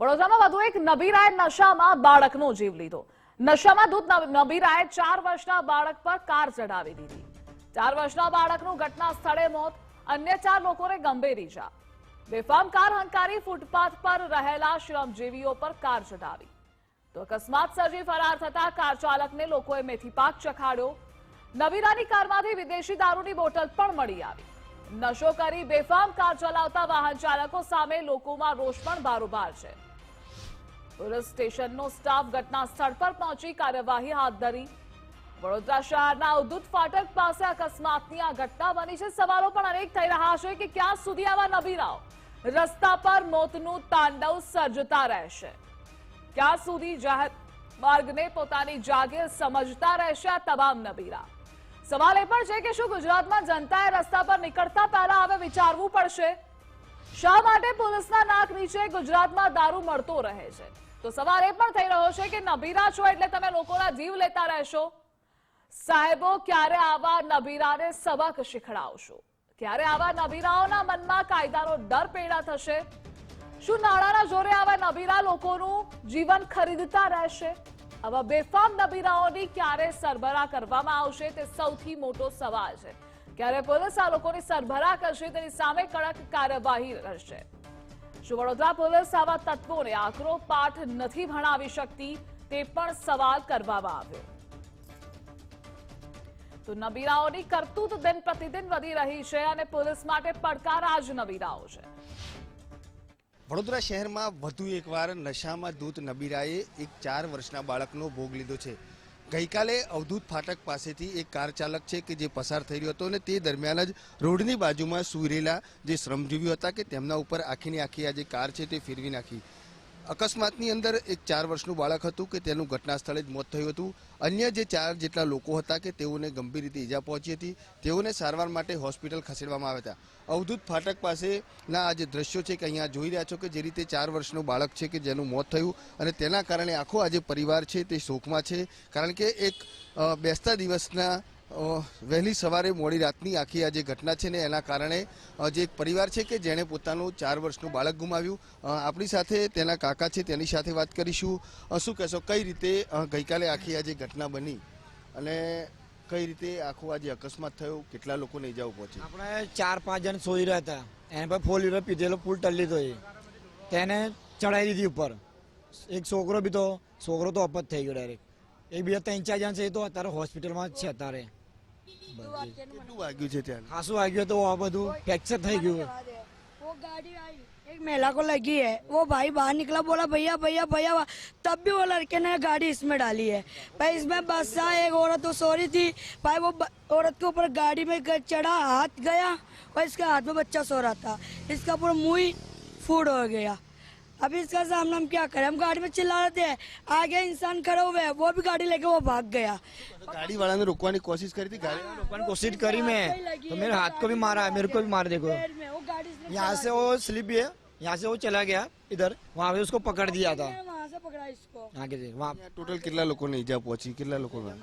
વડોદરામાં વધુ એક નબીરાએ નશામાં બાળકનો જીવ લીધો. નશામાં દૂધ નબીરાએ ચાર વર્ષના બાળક પર કાર ચઢાવી દીધી. ચાર વર્ષના બાળકનું ઘટના સ્થળે મોત, અન્ય ચાર લોકોને ગંભીર ઈજા. બેફામ કાર હંકારી ફૂટપાથ પર રહેલા શ્રમજીવીઓ પર કાર ચઢાવી. તો અકસ્માત સર્જી ફરાર થતા કાર ચાલકને લોકોએ મેથી પાક ચખાડ્યો. નવીરાની કારમાંથી વિદેશી દારૂની બોટલ પણ મળી આવી. નશો કરી બેફામ કાર ચલાવતા વાહન ચાલકો સામે લોકોમાં રોષ પણ બારોબાર છે. પોલીસ સ્ટેશનનો સ્ટાફ ઘટના સ્થળ પર પહોંચી કાર્યવાહી હાથ ધરી. વડોદરા શહેરના ઉદ્યુત ફાટક પાસે અકસ્માતની આ ઘટના બની છે. સવાલો પણ અનેક થઈ રહ્યા છે કે ક્યાં સુધી આવા નબીરાઓ રસ્તા પર મોતનું તાંડવ સર્જતા રહેશે? ક્યાં સુધી જાહેર માર્ગને પોતાની જાગીર સમજતા રહેશે આ તમામ નબીરા સવાલ એ પણ છે કે શું ગુજરાતમાં જનતાએ રસ્તા પર નીકળતા પહેલા હવે વિચારવું પડશે? શા માટે પોલીસના નાક નીચે ગુજરાતમાં દારૂ મળતો રહે છે? તો સવાલ એ પણ થઈ રહ્યો છે કે નબીરા છો એટલે તમે લોકોના જીવ લેતા રહેશો? સાહેબો, ક્યારે આવા નબીરાને સબક શીખડાવશો? ક્યારે આવા નબીરાઓના મનમાં કાયદાનો ડર પેડા થશે? શું નાણાંના જોરે આવા નબીરા લોકોનું જીવન ખરીદતા રહેશે? આવા બેફામ નબીરાઓની ક્યારે સરભરા કરવામાં આવશે તે સૌથી મોટો સવાલ છે. ક્યારે પોલીસ આ લોકોની સરભરા કરશે તેની સામે કડક કાર્યવાહી રહેશે? શું વડોદરા પોલીસ આવા તત્વોને આકરો પાઠ નથી ભણાવી શકતી તે પણ સવાલ કરવામાં આવ્યો. તો નબીરાઓની કરતૂત દિન પ્રતિદિન વધી રહી છે અને પોલીસ માટે પડકાર આજ જ નબીરાઓ છે. વડોદરા શહેરમાં વધુ એકવાર નશામાં દૂત નબીરાએ એક ચાર વર્ષના બાળકનો ભોગ લીધો છે. ગઈકાલે અવધૂત ફાટક પાસેથી એક કાર ચાલક છે કે જે પસાર થઈ રહ્યો હતો અને તે દરમિયાન જ રોડની બાજુમાં સુરેલા જે શ્રમજીવીઓ હતા કે તેમના ઉપર આખીની આખી આ જે કાર છે તે ફેરવી નાખી. અકસ્માતની અંદર એક ચાર વર્ષનું બાળક હતું કે તેનું ઘટના સ્થળે જ મોત થયું હતું. અન્ય જે ચાર જેટલા લોકો હતા કે તેઓને ગંભીર રીતે ઈજા પહોંચી હતી. તેઓને સારવાર માટે હોસ્પિટલ ખસેડવામાં આવ્યા હતા. અવધૂત ફાટક પાસેના આ જે દ્રશ્યો છે કે અહીંયા જોઈ રહ્યા છો કે જે રીતે ચાર વર્ષનું બાળક છે કે જેનું મોત થયું અને તેના કારણે આખો આ જે પરિવાર છે તે શોકમાં છે. કારણ કે એક બેસતા દિવસના વહેલી સવારે મોડી રાતની આખી આ જે ઘટના છે ને એના કારણે જે એક પરિવાર છે કે જેણે પોતાનું ચાર વર્ષનું બાળક ગુમાવ્યું આપણી સાથે તેના કાકા છે તેની સાથે વાત કરીશું. શું કહેશો, કઈ રીતે ગઈકાલે આખી આ જે ઘટના બની અને કઈ રીતે આખો આ જે અકસ્માત થયો, કેટલા લોકોને ઇજાઓ પહોંચી? આપણે ચાર પાંચ જણ સોઈ રહ્યા હતા. એને પર ફોર વ્હીલર પીધેલો ફૂલ ટલ્લી તો તેને ચડાવી દીધી ઉપર. એક છોકરો બી તો, છોકરો તો અપત થઈ ગયો ડાયરેક્ટ એ બીજા ત્રણ ચાર જણ છે એ તો અત્યારે હોસ્પિટલમાં જ છે અત્યારે. કેટલું વાગ્યું છે ત્યાં ખાસું વાગ્યું તો આ બધું ફ્રેક્ચર થઈ ગયું वो गाड़ी आई एक महिला को लगी है वो भाई बाहर निकला बोला भैया भैया भैया तब भी वो लड़के ने गाड़ी इसमें डाली है भाई इसमें बस था एक औरत तो सो रही थी भाई वो ब- औरत के ऊपर गाड़ी में ग- चढ़ा हाथ गया और इसके हाथ में बच्चा सो रहा था इसका पूरा मुंह ही फूड हो गया अभी इसका सामना हम क्या करें हम गाड़ी में चिल्ला रहे थे आगे इंसान खड़े हुए हैं वो भी गाड़ी लेके वो भाग गया ગાડી વાળાને રોકવાની કોશિશ કરી હતી ગાડી रोकने की कोशिश करी मैं तो मेरे हाथ को भी मारा मेरे को भी मार देखो पैर में वो गाड़ी से यहाँ से वो स्लिप है यहाँ से वो चला गया इधर वहाँ पे उसको पकड़ दिया था वहां से पकड़ा इसको आगे से वहाँ ટોટલ કેટલા લોકોને ઈજા પહોંચી કેટલા લોકોને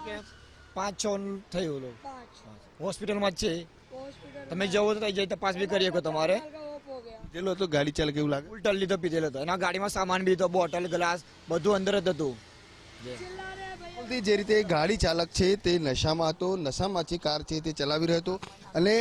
પાંચ છ થયું ઓલું पाँच હોસ્પિટલમાં જ છે हॉस्पिटल તમે જવો તો ત્યાં જઈ તપાસ બી કરી શકો તમારે का ऑफ हो गया પીધેલો હતો ગાડી ચાલે કેવું લાગે? ફૂલ ટલ્લી તો પીધેલો હતો. એના ગાડીમાં સામાન બી હતો બોટલ ગ્લાસ બધું અંદર જ હતું. જે. રીતે ગાડી ચાલક છે તે નશામાં હતો નશામાં જે કાર છે તે ચલાવી રહ્યો હતો અને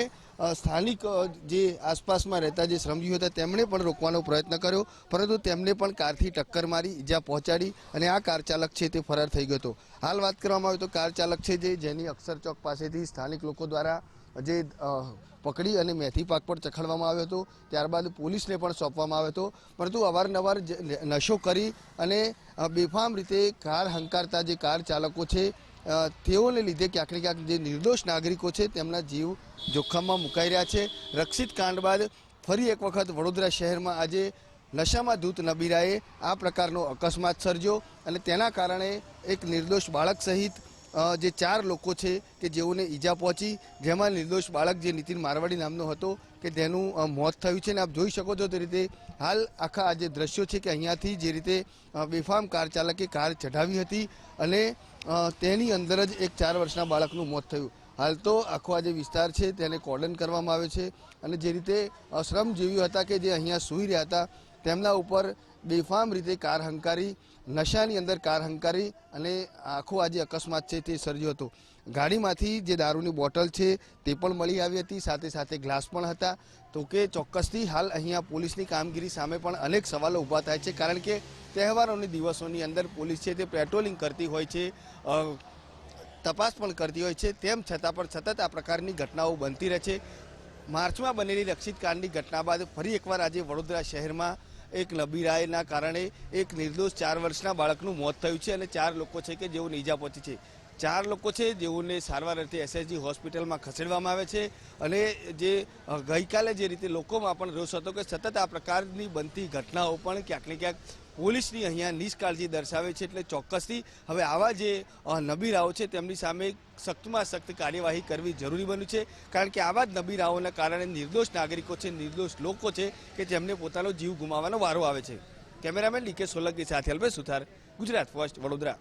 સ્થાનિક જે આસપાસમાં રહેતા જે શ્રમજીવીઓ હતા તેમણે પણ રોકવાનો પ્રયત્ન કર્યો પરંતુ તેમને પણ કારથી ટક્કર મારી ઇજા પહોંચાડી અને આ કાર ચાલક છે તે ફરાર થઈ ગયો હતો. હાલ વાત કરવામાં આવે તો કાર ચાલક છે જે જેની અક્ષર ચોક પાસેથી સ્થાનિક લોકો દ્વારા જે પકડી અને મેથી પાક પર ચખાડવામાં આવ્યો હતો. ત્યારબાદ પોલીસને પણ સોંપવામાં આવ્યો હતો. પરંતુ અવારનવાર નશો કરી અને બેફામ રીતે કાર હંકારતા જે કાર ચાલકો છે તેઓને લીધે ક્યાંક ક્યાંક જે નિર્દોષ નાગરિકો છે તેમના જીવ જોખમમાં મુકાઈ રહ્યા છે. રક્ષિત કાંડ બાદ ફરી એક વખત વડોદરા શહેરમાં આજે નશામાં ધૂત નબીરાએ આ પ્રકારનો અકસ્માત સર્જ્યો અને તેના કારણે એક નિર્દોષ બાળક સહિત જે ચાર લોકો છે કે જેઓને ઈજા પહોંચી, જેમાં નિર્દોષ બાળક જે નીતિન મારવાડી નામનો હતો, કે તેનું મોત થયું છે અને આપ જોઈ શકો છો તે રીતે હાલ આખા આ જે દ્રશ્યો છે કે અહીંયાથી જે રીતે બેફામ કાર ચાલકે કાર ચઢાવી હતી અને તેની અંદર જ એક ચાર વર્ષના બાળકનું મોત થયું. હાલ તો આખો આ જે વિસ્તાર છે તેને કોર્ડન કરવામાં આવ્યો છે અને જે રીતે શ્રમજીવીઓ હતા કે જે અહીંયા સૂઈ રહ્યા હતા તેમના ઉપર બેફામ રીતે કાર હંકારી, નશાની અંદર કાર હંકારી અને આખો આજે અકસ્માત છે તે સર્જ્યો હતો. ગાડીમાંથી જે દારૂની બોટલ છે તે પણ મળી આવી હતી, સાથે સાથે ગ્લાસ પણ હતા. તો કે ચોક્કસથી હાલ અહીંયા પોલીસની કામગીરી સામે પણ અનેક સવાલો ઊભા થાય છે, કારણ કે તહેવારોની દિવસોની અંદર પોલીસ છે તે પેટ્રોલિંગ કરતી હોય છે તપાસ પણ કરતી હોય છે, તેમ છતાં પણ સતત આ પ્રકારની ઘટનાઓ બનતી રહે છે. માર્ચમાં બનેલી રક્ષિત કાંડની ઘટના બાદ ફરી એકવાર આજે વડોદરા શહેરમાં એક નબીરાયના કારણે એક નિર્દોષ ચાર વર્ષના બાળકનું મોત થયું છે અને ચાર લોકો છે કે જેઓ ઈજા પહોંચી છે. ચાર લોકો છે જેઓને સારવાર અર્થે એસએસજી હોસ્પિટલમાં ખસેડવામાં આવે છે અને જે ગઈકાલે જે રીતે લોકોમાં પણ રોષ હતો કે સતત આ પ્રકારની બનતી ઘટનાઓ પણ ક્યાંક ને ક્યાંક પોલીસની અહીંયા નિષ્કાળજી દર્શાવે છે એટલે ચોક્કસથી હવે આવા જે નબીરાઓ છે તેમની સામે સખ્તમાં સખ્ત કાર્યવાહી કરવી જરૂરી બન્યું છે. કારણ કે આવા જ નબીરાઓના કારણે નિર્દોષ નાગરિકો છે, નિર્દોષ લોકો છે કે જેમને પોતાનો જીવ ગુમાવવાનો વારો આવે છે. કેમેરામેન ડીકે સોલંકી સાથે અલ્પેશ સુથાર, ગુજરાત ફર્સ્ટ વડોદરા.